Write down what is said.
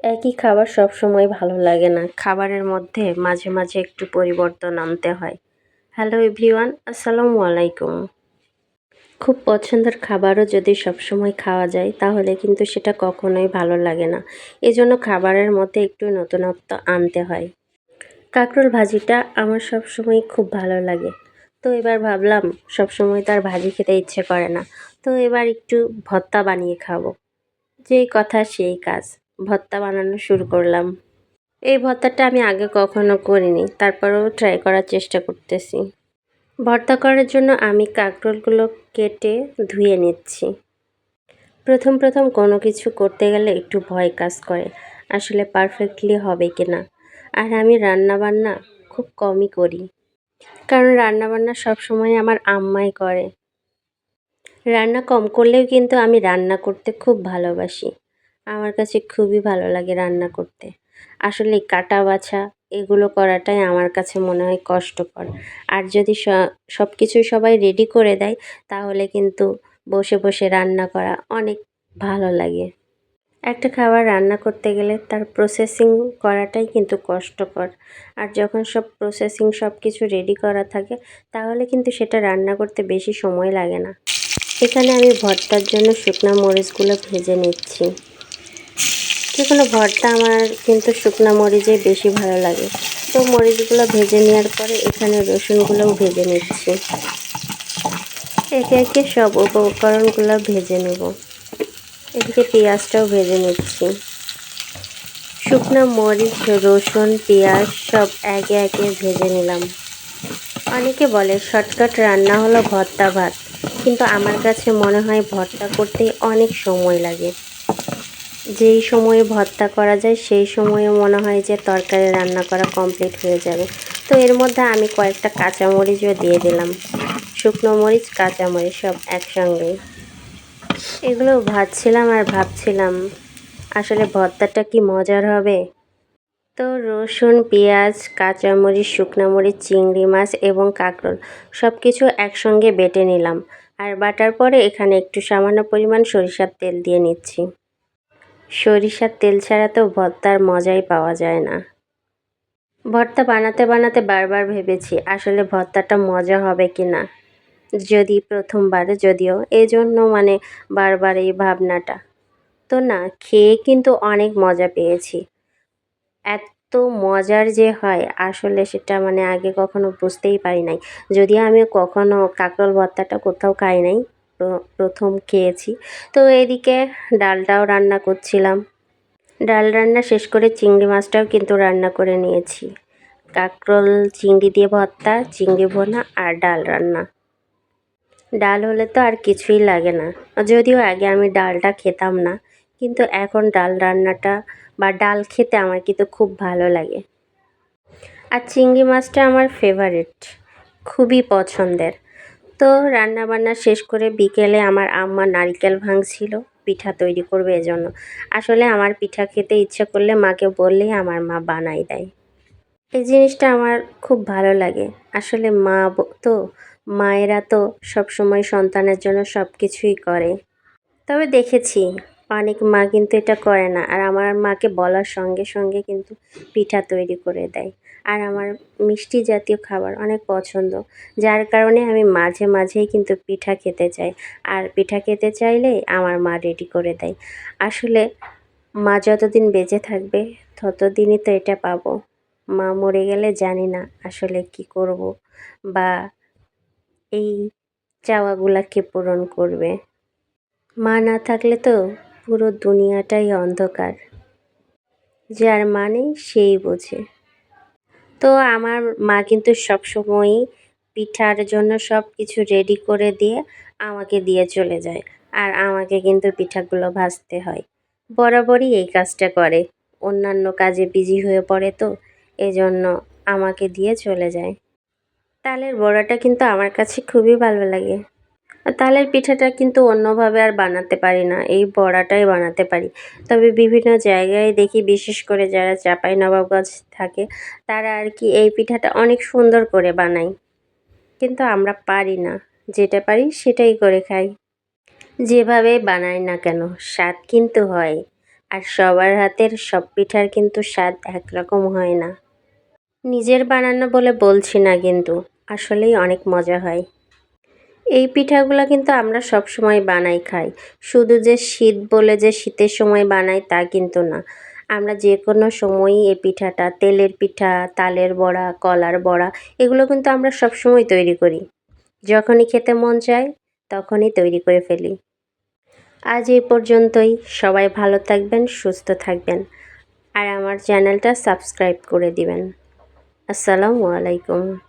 একই খাবার সব সময় ভালো লাগে না। খাবারের মধ্যে মাঝে মাঝে একটু পরিবর্তন আনতে হয়। হ্যালো এভরিওয়ান, আসসালামু আলাইকুম। খুব পছন্দের খাবারও যদি সবসময় খাওয়া যায়, তাহলে কিন্তু সেটা কখনোই ভালো লাগে না। এজন্য খাবারের মধ্যে একটু নতুনত্ব আনতে হয়। কাঁকরোল ভাজিটা আমার সবসময় খুব ভালো লাগে। তো এবার ভাবলাম, সবসময় তার ভাজি খেতে ইচ্ছে করে না। তো এবার একটু ভর্তা বানিয়ে খাব। যেই কথা, সেই কাজ। ভর্তা বানানো শুরু করলাম। এই ভর্তাটা আমি আগে কখনো করিনি, তারপরেও ট্রাই করার চেষ্টা করতেছি। ভর্তা করার জন্য আমি কাঁকরোলগুলো কেটে ধুয়ে নিচ্ছি। প্রথম প্রথম কোনো কিছু করতে গেলে একটু ভয় কাজ করে, আসলে পারফেক্টলি হবে কি না আর আমি রান্না বান্না খুব কমই করি, কারণ রান্নাবান্না সবসময় আমার আম্মাই করে। রান্না কম করলেও কিন্তু আমি রান্না করতে খুব ভালোবাসি। আমার কাছে খুবই ভালো লাগে রান্না করতে। আসলে কাটা বাছা এগুলো করাটাই আমার কাছে মনে হয় কষ্টকর। আর যদি সব কিছু সবাই রেডি করে দেয়, তাহলে কিন্তু বসে বসে রান্না করা অনেক ভালো লাগে। একটা খাবার রান্না করতে গেলে তার প্রসেসিং করাটাই কিন্তু কষ্টকর। আর যখন সব প্রসেসিং সব কিছু রেডি করা থাকে, তাহলে কিন্তু সেটা রান্না করতে বেশি সময় লাগে না। এখানে আমি ভর্তার জন্য শুকনো মরিচগুলো ভেজে নিচ্ছি। যে কোনো ভর্তা আমার কিন্তু শুকনো মরিচে বেশি ভালো লাগে। তো মরিচগুলো ভেজে নেওয়ার পরে এখানে রসুনগুলোও ভেজে নিচ্ছি। একে একে সব উপকরণগুলো ভেজে নেব। এদিকে পেঁয়াজটাও ভেজে নিচ্ছি। শুকনো মরিচ, রসুন, পেঁয়াজ সব একে একে ভেজে নিলাম। অনেকে বলে শর্টকাট রান্না হলো ভর্তা ভাত, কিন্তু আমার কাছে মনে হয় ভর্তা করতে অনেক সময় লাগে। যেই সময়ে ভর্তা করা যায়, সেই সময়ে মনে হয় যে তরকারি রান্না করা কমপ্লিট হয়ে যাবে। তো এর মধ্যে আমি কয়েকটা কাঁচামরিচও দিয়ে দিলাম। শুকনো মরিচ, কাঁচামরিচ সব একসঙ্গে এগুলো ভাবছিলাম আর ভাবছিলাম, আসলে ভর্তাটা কি মজার হবে? তো রসুন, পেঁয়াজ, কাঁচামরিচ, শুকনো মরিচ, চিংড়ি মাছ এবং কাঁকরোল সব কিছু একসঙ্গে বেটে নিলাম। আর বাটার পরে এখানে একটু সামান্য পরিমাণ সরিষার তেল দিয়ে নিচ্ছি। সরিষার তেল ছাড়া তো ভর্তার মজাই পাওয়া যায় না। ভর্তা বানাতে বানাতে বারবার ভেবেছি আসলে ভর্তাটা মজা হবে কি না যদি প্রথমবার যদিও এই জন্য মানে বারবার এই ভাবনাটা। তো না, খেয়ে কিন্তু অনেক মজা পেয়েছি। এত মজার যে হয়, আসলে সেটা মানে আগে কখনো বুঝতেই পারি নাই। যদিও আমি কখনো কাঁকরোল ভর্তাটা কোথাও খাই নাই। প্রথম খেয়েছি। তো এদিকে ডালটাও রান্না করছিলাম। ডাল রান্না শেষ করে চিংড়ি মাছটাও কিন্তু রান্না করে নিয়েছি। কাঁকরোল, চিংড়ি দিয়ে ভর্তা, চিংড়ি ভোনা আর ডাল রান্না। ডাল হলে তো আর কিছুই লাগে না। যদিও আগে আমি ডালটা খেতাম না, কিন্তু এখন ডাল রান্নাটা বা ডাল খেতে আমার কিন্তু খুব ভালো লাগে। আর চিংড়ি মাছটা আমার ফেভারিট খুবই পছন্দের। তো রান্না বান্না শেষ করে বিকেলে আমার আম্মা নারকেল ভাঙছিল, পিঠা তৈরি করবে এজন্য। আসলে আমার পিঠা খেতে ইচ্ছে করলে মাকে বললেই আমার মা বানাই দেয়। এই জিনিসটা আমার খুব ভালো লাগে। আসলে মা তো মায়েরা তো সব সময় সন্তানের জন্য সব কিছুই করে। তবে দেখেছি, অনেক মা কিন্তু এটা করে না। আর আমার মাকে বলার সঙ্গে সঙ্গে কিন্তু পিঠা তৈরি করে দেয়। আর আমার মিষ্টি জাতীয় খাবার অনেক পছন্দ। যার কারণে আমি মাঝে মাঝেই কিন্তু পিঠা খেতে চাই। আর পিঠা খেতে চাইলে আমার মা রেডি করে দেয়। আসলে মা যতদিন বেঁচে থাকবে, ততদিনই তো এটা পাবো। মা মরে গেলে জানি না আসলে কি করব বা এই চাওয়াগুলাকে পূরণ করবে। মা না থাকলে তো পুরো দুনিয়াটাই অন্ধকার। যার মানে সেই বোঝে। তো আমার মা কিন্তু সবসময়ই পিঠার জন্য সব কিছু রেডি করে দিয়ে আমাকে দিয়ে চলে যায়। আর আমাকে কিন্তু পিঠাগুলো ভাজতে হয়। বরাবরই এই কাজটা করে। অন্যান্য কাজে বিজি হয়ে পড়ে তো, এজন্য আমাকে দিয়ে চলে যায়। তালের বড়াটা কিন্তু আমার কাছে খুবই ভালো লাগে। তালের পিঠাটা কিন্তু অন্যভাবে আর বানাতে পারি না, এই বড়াটাই বানাতে পারি। তবে বিভিন্ন জায়গায় দেখি, বিশেষ করে যারা চাপাই নবাবগঞ্জ থাকে, তারা আর কি এই পিঠাটা অনেক সুন্দর করে বানায়। কিন্তু আমরা পারি না, যেটা পারি সেটাই করে খাই। যেভাবে বানাই না কেন, স্বাদ কিন্তু হয়, আর সবার হাতের সব পিঠার কিন্তু স্বাদ একরকম হয় না। নিজের বানানো বলে বলছি না কিন্তু, আসলেই অনেক মজা হয়। এই পিঠাগুলো কিন্তু আমরা সব সময় বানাই খাই। শুধু যে শীত বলে যে শীতের সময় বানাই তা কিন্তু না। আমরা যে কোনো সময়ই এই পিঠাটা, তেলের পিঠা, তালের বড়া, কলার বড়া, এগুলো কিন্তু আমরা সব সময় তৈরি করি। যখনই খেতে মন চায়, তখনই তৈরি করে ফেলি। আজ এই পর্যন্তই। সবাই ভালো থাকবেন, সুস্থ থাকবেন। আর আমার চ্যানেলটা সাবস্ক্রাইব করে দিবেন। আসসালামু আলাইকুম।